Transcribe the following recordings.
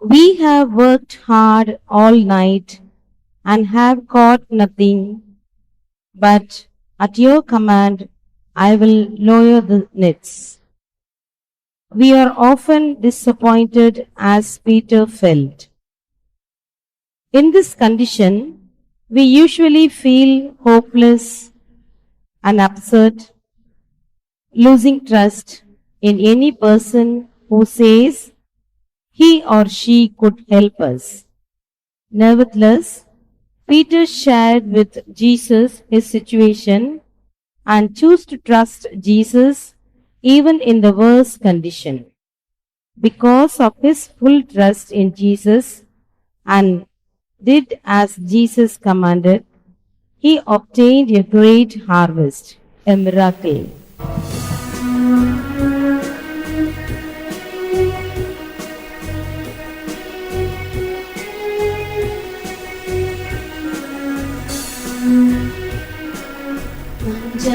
we have worked hard all night and have caught nothing, but at your command I will lower the nets. We are often disappointed as Peter felt. In this condition, we usually feel hopeless and upset, losing trust in any person who says he or she could help us. Nevertheless, Peter shared with Jesus his situation and chose to trust Jesus even in the worst condition. Because of his full trust in Jesus and did as Jesus commanded, he obtained a great harvest, a miracle.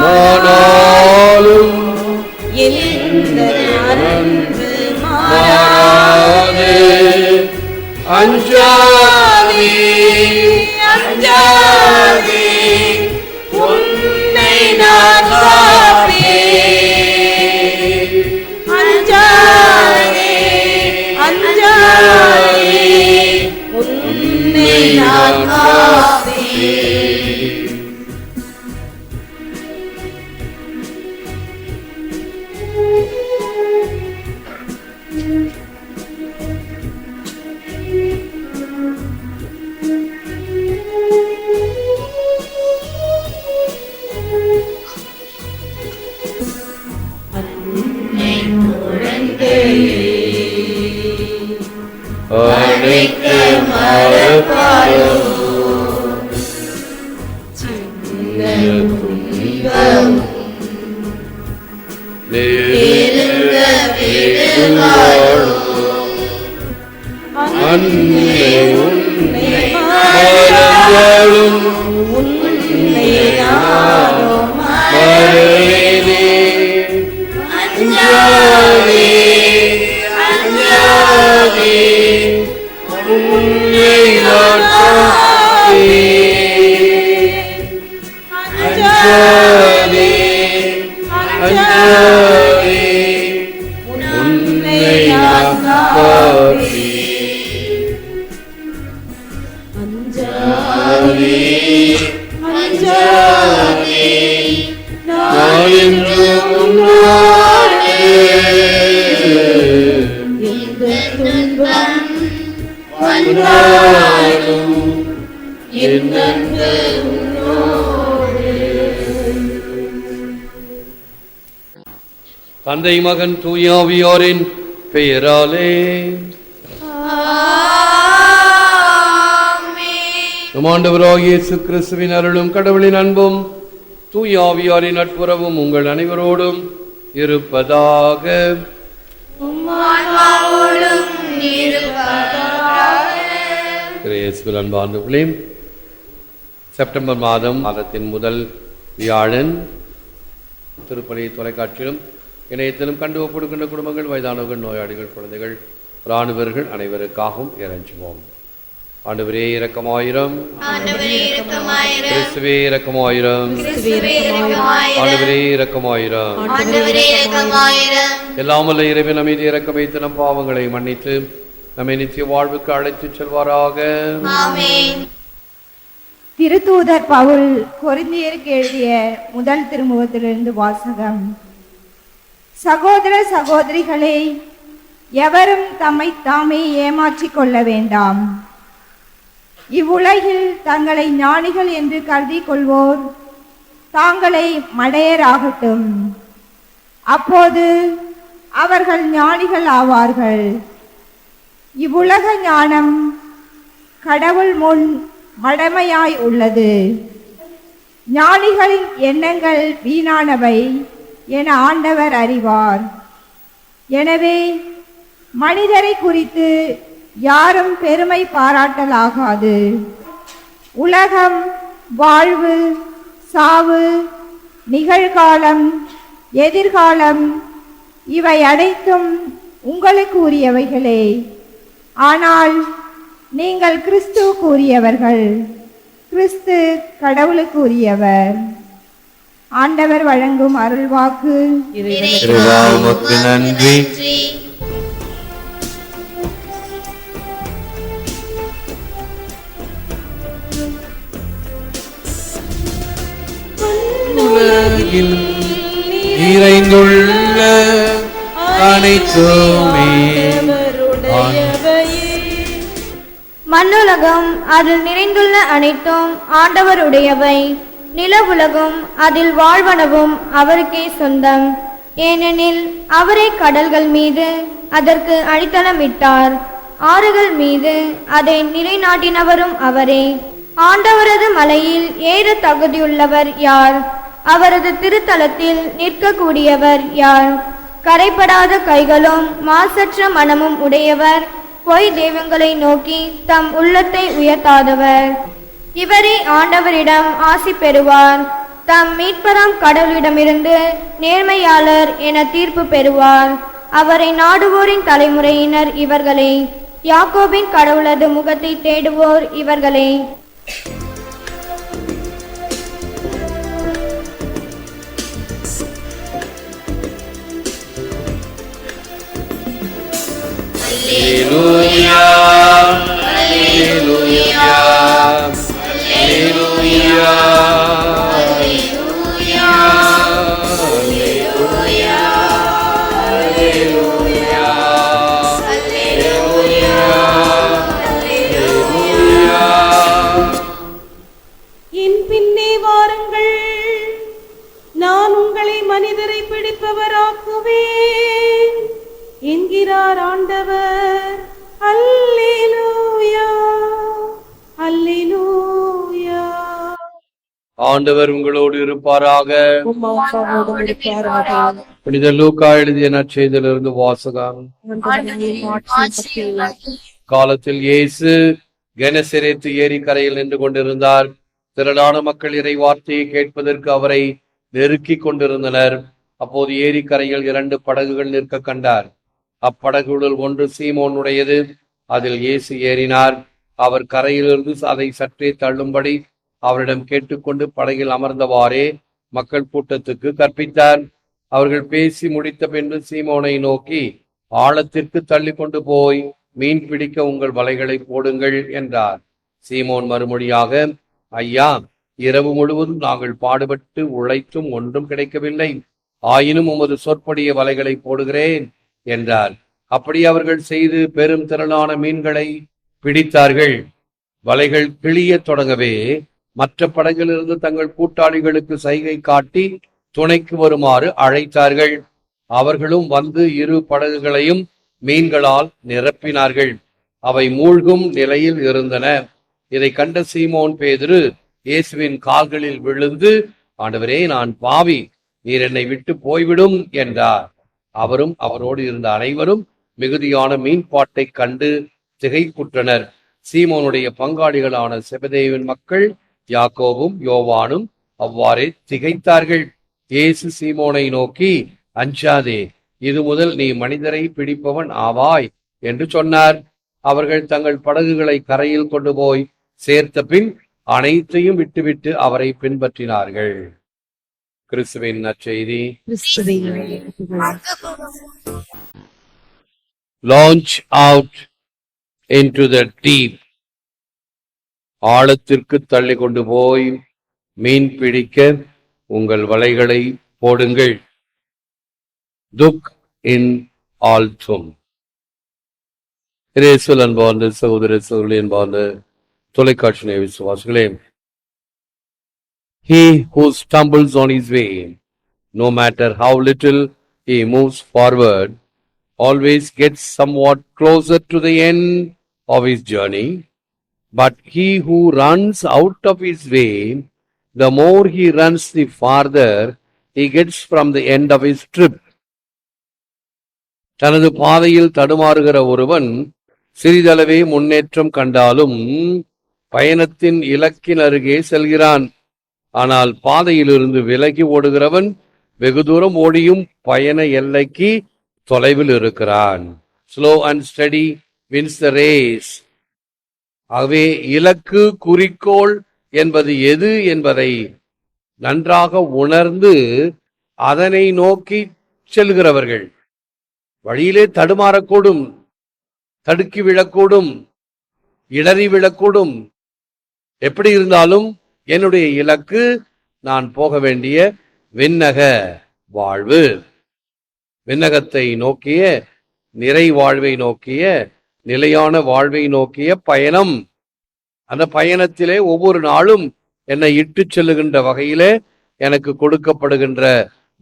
நிலையானாலும் அன்பு மாறாதே. அஞ்சாதே மறந்தாலும் உன்னை நானோ தந்தை மகன் தூயாவியோரின் பெயராலே. இயேசு கிறிஸ்துவின் அருளும் கடவுளின் அன்பும் தூயாவியாரின் நட்புறவும் உங்கள் அனைவரோடும் இருப்பதாக. அன்பார்ந்தவர்களே செப்டம்பர் மாதம் மாதத்தின் முதல் வியாழன் திருப்பலி தொலைக்காட்சியிலும் இணையத்திலும் கண்டு ஒப்படுகின்ற குடும்பங்கள் வயதானவர்கள் நோயாளிகள் குழந்தைகள் இராணுவர்கள் அனைவருக்காகவும் இறைஞ்சுவோம். ஆண்டவரே இரக்கமாயிரம். கிறிஸ்துவே இரக்கமாயிரம். ஆண்டவரே இரக்கமாயிரம். ஆண்டவரே இரக்கமாயிரம். எல்லாம் வல்ல இறைவன் அமைதி இறக்க வைத்து நம் பாவங்களை மன்னித்து நம்மை நித்திய வாழ்வுக்கு அழைத்துச் செல்வாராக. ஆமென். திருத்தூதர் பவுல் கொரிந்தியருக்கு எழுதிய முதல் திருமுகத்திலிருந்து வாசகம். சகோதர சகோதரிகளே எவரும் தம்மை தாமே ஏமாற்றிக் கொள்ள வேண்டாம். இவ்வுலகில் தங்களை ஞானிகள் என்று கருதி கொள்வோர் தாங்களை மடையராகட்டும். அப்போது அவர்கள் ஞானிகள் ஆவார்கள். இவ்வுலக ஞானம் கடவுள் முன் மடமையாய் உள்ளது. ஞானிகளின் எண்ணங்கள் வீணானவை. என ஆண்டவர் அறிவார். எனவே மனிதரை குறித்து யாரும் பெருமை பாராட்டலாகாது. உலகம் வாழ்வு சாவு நிகழ்காலம் எதிர்காலம் இவை அனைத்தும் உங்களுக்கு உரியவைகளே. ஆனால் நீங்கள் கிறிஸ்துவுக்கு கூறியவர்கள் கிறிஸ்து கடவுளுக்கு உரியவர். ஆண்டவர் வழங்கும் அருள்வாக்கு நன்றி. நிறைந்துள்ள அனைத்துமே மண்ணுலகம் அதில் நிறைந்துள்ள அனைத்தும் ஆண்டவருடையவை நிலவுலகும் அதில் வாழ்வனவும் அவருக்கே சொந்தம். ஏனெனில் அவரே கடல்கள் மீது அதற்கு அடித்தளமிட்டார் ஆறுகள் மீது அதை நிலைநாட்டினவரும் அவரே. ஆண்டவரது மலையில் ஏற தகுதியுள்ளவர் யார்? அவரது திருத்தலத்தில் நிற்கக்கூடியவர் யார்? கரைப்படாத கைகளும் மாசற்ற மனமும் உடையவர். பொய் தெய்வங்களை நோக்கி தம் உள்ளத்தை உயர்த்தாதவர். இவரே ஆண்டவரிடம் ஆசி பெறுவார். தம் மீட்பராம் கடவுளிடமிருந்து நேர்மையாளர் என தீர்ப்பு பெறுவார். அவரை நாடுவோரின் தலைமுறையினர் இவர்களே. யாக்கோபின் கடவுளது முகத்தை தேடுவோர் இவர்களே. Hallelujah. என்கிறார் ஆண்டவர். அல்லேலூயா. அல்லேலூயா. ஆண்டவர் உங்களோடு இருப்பாராக. புனித லூக்கா எழுதிய நற்செய்தியிலிருந்து வாசகம். காலத்தில் இயேசு கெனசரேத்து ஏரிக்கரையில் நின்று கொண்டிருந்தார். திரளான மக்கள் இறை வார்த்தையை கேட்பதற்கு அவரை நெருக்கிக் கொண்டிருந்தனர். அப்போது ஏரிக்கரையில் இரண்டு படகுகள் நிற்க கண்டார். அப்படகுகளில் ஒன்று சீமோனுடையது. அதில் இயேசு ஏறினார். அவர் கரையிலிருந்து அதை சற்றே தள்ளும்படி அவரிடம் கேட்டுக்கொண்டு படகில் அமர்ந்தவாறே மக்கள் கூட்டத்துக்கு கற்பித்தார். அவர்கள் பேசி முடித்த பின்பு சீமோனை நோக்கி ஆழத்திற்கு தள்ளி கொண்டு போய் மீன் பிடிக்க உங்கள் வலைகளை போடுங்கள் என்றார். சீமோன் மறுமொழியாக ஐயா இரவு முழுவதும் நாங்கள் பாடுபட்டு உழைத்தும் ஒன்றும் கிடைக்கவில்லை. ஆயினும் உமது சொற்படிய வலைகளை போடுகிறேன். என்றார். அப்படி அவர்கள் செய்து பெரும் திரளான மீன்களை பிடித்தார்கள். வலைகள் கிளிய தொடங்கவே மற்ற படகிலிருந்து தங்கள் கூட்டாளிகளுக்கு சைகை காட்டி துணைக்கு வருமாறு அழைத்தார்கள். அவர்களும் வந்து இரு படகுகளையும் மீன்களால் நிரப்பினார்கள். அவை மூழ்கும் நிலையில் இருந்தன. இதை கண்ட சீமோன் பேதுரு இயேசுவின் கால்களில் விழுந்து ஆண்டவரே நான் பாவி நீர் என்னை விட்டு போய்விடும் என்றார். அவரும் அவரோடு இருந்த அனைவரும் மிகுதியான மீன்பாட்டைக் கண்டு திகைப்புற்றனர். சீமோனுடைய பங்காளிகளான செபதேவின் மக்கள் யாக்கோவும் யோவானும் அவ்வாறே திகைத்தார்கள். இயேசு சீமோனை நோக்கி அஞ்சாதே இது முதல் நீ மனிதரை பிடிப்பவன் ஆவாய் என்று சொன்னார். அவர்கள் தங்கள் படகுகளை கரையில் கொண்டு போய் சேர்த்த பின் அனைத்தையும் விட்டுவிட்டு அவரை பின்பற்றினார்கள். கிறிஸ்துவின் நற்செய்தி. launch out into the deep. ஆழத்திற்கு தள்ளி கொண்டு போய் மீன் பிடிக்க உங்கள் வலைகளை போடுங்கள். துக் இன் ஆல்தும் இயேசுவில் அன்பார்ந்த சகோதர சகோதரி அன்பார்ந்த தொலைக்காட்சி விசுவாசிகளே He who stumbles on his way, no matter how little he moves forward, always gets somewhat closer to the end of his journey. But he who runs out of his way, the more he runs, the farther he gets from the end of his trip. தனது பாதையில் தடுமாறுகிற ஒருவன் சிறிதளவே முன்னேற்றம் கண்டாலும் பயணத்தின் இலக்கின் அருகே செல்கிறான் ஆனால் பாதையிலிருந்து விலகி ஓடுகிறவன் வெகு தூரம் ஓடியும் பயண எல்லைக்கு தொலைவில் இருக்கிறான். Slow and study wins the race ஆகவே இலக்கு குறிக்கோள் என்பது எது என்பதை நன்றாக உணர்ந்து அதனை நோக்கி செல்கிறவர்கள். வழியிலே தடுமாறக்கூடும் தடுக்கி விழக்கூடும் இடறி விழக்கூடும். எப்படி இருந்தாலும் என்னுடைய இலக்கு நான் போக வேண்டிய விண்ணக வாழ்வு. விண்ணகத்தை நோக்கிய நிறை வாழ்வை நோக்கிய நிலையான வாழ்வை நோக்கிய பயணம். அந்த பயணத்திலே ஒவ்வொரு நாளும் என்னை இட்டு செல்லுகின்ற வகையிலே எனக்கு கொடுக்கப்படுகின்ற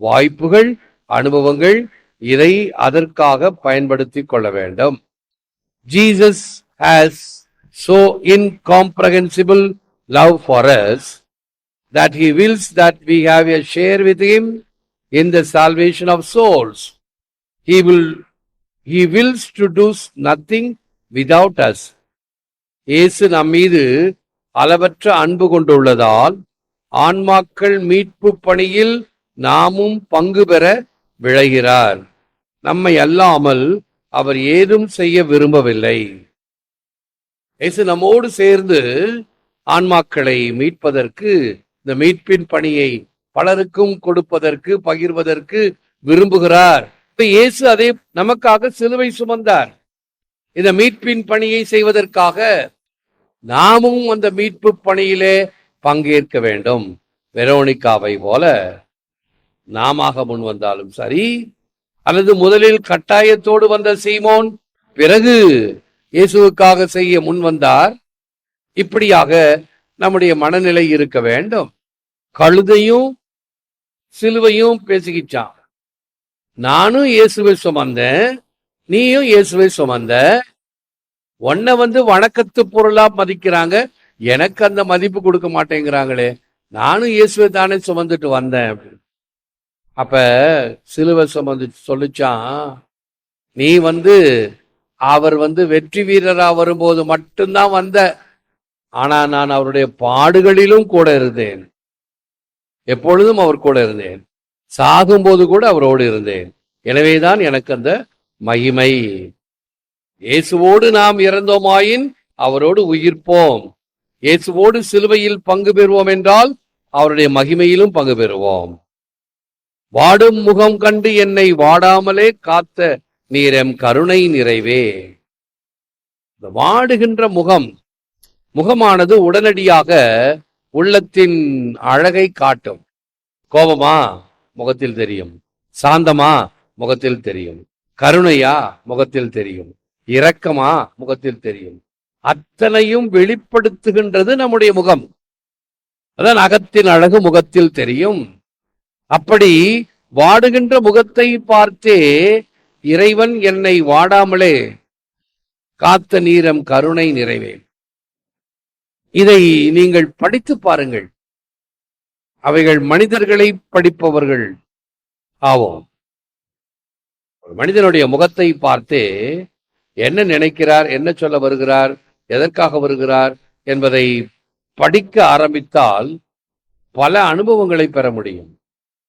வாய்ப்புகள் அனுபவங்கள் இதை அதற்காக பயன்படுத்தி கொள்ள வேண்டும். Jesus has so incomprehensible love for us that he wills that we have a share with him in the salvation of souls. He will he wills to do nothing without us. இயேசு நம் மீது அளவற்ற அன்பு கொண்டுள்ளதால் ஆன்மாக்கள் மீட்பு பணியில் நாமும் பங்கு பெற விளைகிறார் நம்மை அல்லாமல் அவர் ஏதும் செய்ய விரும்பவில்லை இயேசு நம்மோடு சேர்ந்து ஆன்மாக்களை மீட்பதற்கு இந்த மீட்பின் பணியை பலருக்கும் கொடுப்பதற்கு பகிர்வதற்கு விரும்புகிறார். இப்ப இயேசு அதே நமக்காக சிலுவை சுமந்தார். இந்த மீட்பின் பணியை செய்வதற்காக நாமும் அந்த மீட்பு பணியிலே பங்கேற்க வேண்டும். வெரோனிக்காவை போல நாமாக முன் வந்தாலும் சரி அல்லது முதலில் கட்டாயத்தோடு வந்த சீமோன் பிறகு இயேசுவுக்காக செய்ய முன் வந்தார். இப்படியாக நம்முடைய மனநிலை இருக்க வேண்டும். கழுதையும் சிலுவையும் பேசிக்கிச்சான் நானும் இயேசுவை சுமந்தேன் நீயும் இயேசுவை சுமந்த. உன்னை வந்து வணக்கத்து பொருளா மதிக்கிறாங்க எனக்கு அந்த மதிப்பு கொடுக்க மாட்டேங்கிறாங்களே. நானும் இயேசுவை தானே சுமந்துட்டு வந்தேன். அப்படின்னு. அப்ப சிலுவை சுமந்து சொல்லிச்சான் நீ வந்து அவர் வந்து வெற்றி வீரரா வரும்போது மட்டும்தான் வந்த. ஆனா நான் அவருடைய பாடுகளிலும் கூட இருந்தேன். எப்பொழுதும் அவர் கூட இருந்தேன். சாகும்போது கூட அவரோடு இருந்தேன். எனவேதான் எனக்கு அந்த மகிமை. இயேசுவோடு நாம் இறந்தோமாயின் அவரோடு உயிர்ப்போம். இயேசுவோடு சிலுவையில் பங்கு பெறுவோம் என்றால் அவருடைய மகிமையிலும் பங்கு பெறுவோம். வாடும் முகம் கண்டு என்னை வாடாமலே காத்த நீரம் கருணை நிறைவே. இந்த வாடுகின்ற முகம் முகமானது உடனடியாக உள்ளத்தின் அழகை காட்டும். கோபமா? முகத்தில் தெரியும். சாந்தமா? முகத்தில் தெரியும். கருணையா? முகத்தில் தெரியும். இரக்கமா? முகத்தில் தெரியும். அத்தனையும் வெளிப்படுத்துகின்றது நம்முடைய முகம். அதான் அகத்தின் அழகு முகத்தில் தெரியும். அப்படி வாடுகின்ற முகத்தை பார்த்தே இறைவன் என்னை வாடாமலே காத்த நீரம் கருணை நிறைவே இதை நீங்கள் படித்து பாருங்கள். அவைகள் மனிதர்களை படிப்பவர்கள் ஆவோம். ஒரு மனிதனுடைய முகத்தை பார்த்தே என்ன நினைக்கிறார் என்ன சொல்ல வருகிறார் எதற்காக வருகிறார் என்பதை படிக்க ஆரம்பித்தால் பல அனுபவங்களை பெற முடியும்.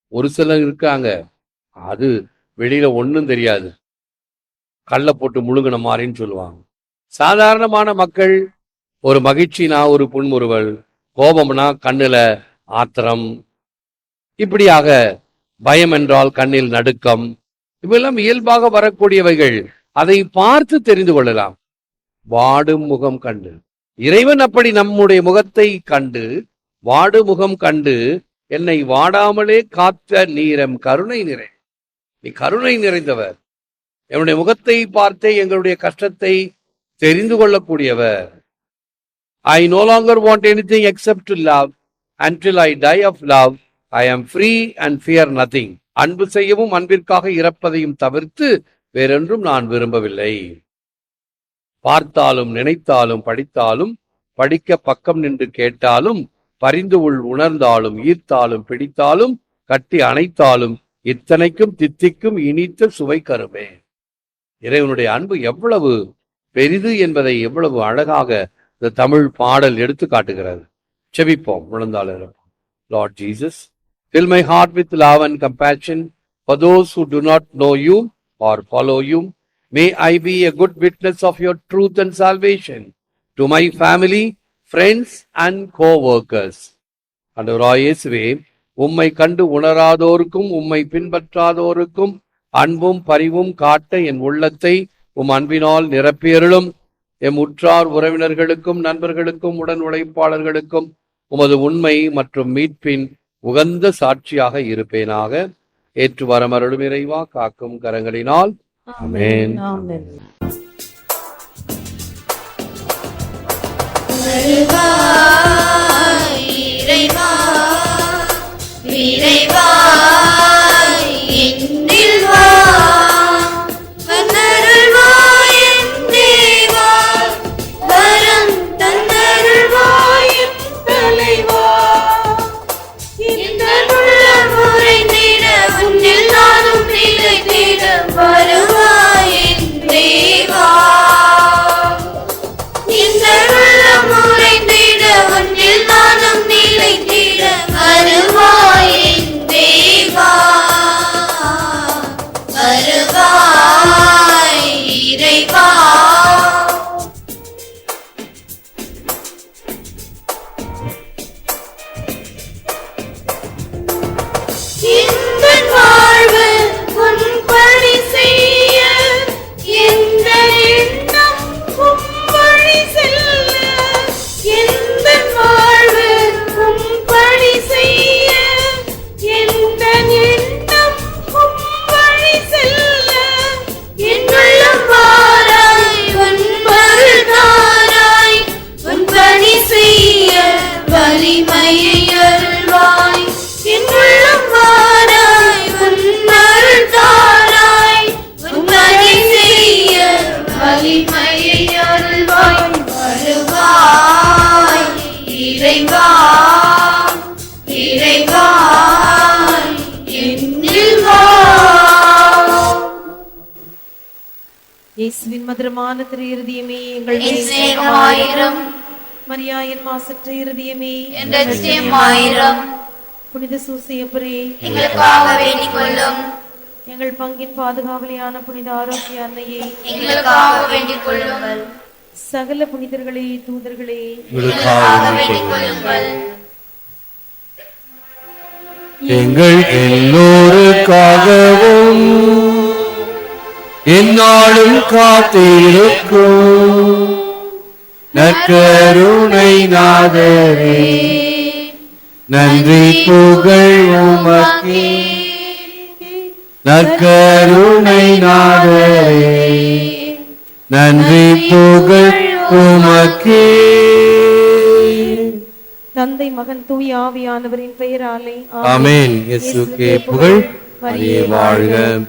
ஒரு சிலர் இருக்காங்க அது வெளியில ஒண்ணும் தெரியாது. கல்ல போட்டு முழுங்கின மாதிரின்னு சொல்லுவாங்க. சாதாரணமான மக்கள் ஒரு மகிழ்ச்சினா ஒரு புன்முறுவல் கோபம்னா கண்ணுல ஆத்திரம். இப்படியாக பயம் என்றால் கண்ணில் நடுக்கம். இவெல்லாம் இயல்பாக வரக்கூடியவைகள். அதை பார்த்து தெரிந்து கொள்ளலாம். வாடும் முகம் கண்டு. இறைவன் அப்படி நம்முடைய முகத்தை கண்டு வாடு முகம் கண்டு என்னை வாடாமலே காத்த நீரம் கருணை நிறை. நீ கருணை நிறைந்தவர். என்னுடைய முகத்தை பார்த்தே எங்களுடைய கஷ்டத்தை தெரிந்து கொள்ளக்கூடியவர். I no longer want anything except to love until I die of love I am free and fear nothing அன்பு செய்யவும் அன்பிற்காக இறப்பதையும் தவிர்த்து வேறொன்றும் நான் விரும்பவில்லை. பார்த்தாலும் நினைத்தாலும் படித்தாலும் படிக்க பக்கம் நின்று கேட்டாலும் பரிந்து உள் உணர்ந்தாலும் ஈர்த்தாலும் பிடித்தாலும் கட்டி அணைத்தாலும் இத்தனைக்கும் தித்திக்கும் இனித்த சுவை கருமே. இறைவனுடைய அன்பு எவ்வளவு பெரிது என்பதை எவ்வளவு அழகாக இந்த தமிழ் பாடல் எடுத்து காட்டுகிறது செபிப்போம் விழுந்தால் lord Jesus fill my heart with love and compassion for those who do not know you or follow you may I be a good witness of your truth and salvation to my family friends and coworkers and ராயேசுவே உம்மை கண்டு உணராதோருக்கும் உம்மை பின்பற்றாதோருக்கும் அன்பும் பரிவும் காட்ட என் உள்ளத்தை உம் அன்பினால் நிரப்பியருளும் M உற்றார் உறவினர்களுக்கும் நண்பர்களுக்கும் உடன் உழைப்பாளர்களுக்கும் உமது உண்மை மற்றும் மீட்பின் உகந்த சாட்சியாக இருப்பேனாக. ஏற்று வரமருளும் இறைவா காக்கும் கரங்களினால். ஆமென். இறைவா. மதுரமான திரு இருதயமே எங்கள் மேல் நிச்சயமாயிரம் மரியாயின் மாசற்ற இருதயமே. நிச்சயமாயிரம் புனித சூசையப்பரே. எங்களுக்காக வேண்டிக் கொள்ளும் எங்கள் பங்கின் பாதுகாவலியான புனித ஆரோக்கிய அன்னையே. எங்களுக்காக வேண்டிக் கொள்ளுங்கள் சகல புனிதர்களே தூதர்களே. எங்களுக்காக வேண்டிக் கொள்ளுங்கள் எங்கள் எல்லோருக்காகவும் என்னாலும் காத்திருக்கும். நற்கருணை நாதரே நன்றி புகழ் உமக்கே. நற்கருணை நாதரே நன்றி புகழ் உமக்கே. தந்தை மகன் தூய ஆவியானவரின் பெயராலே ஆமென். இயேசுக்கே புகழ். வாழ்க.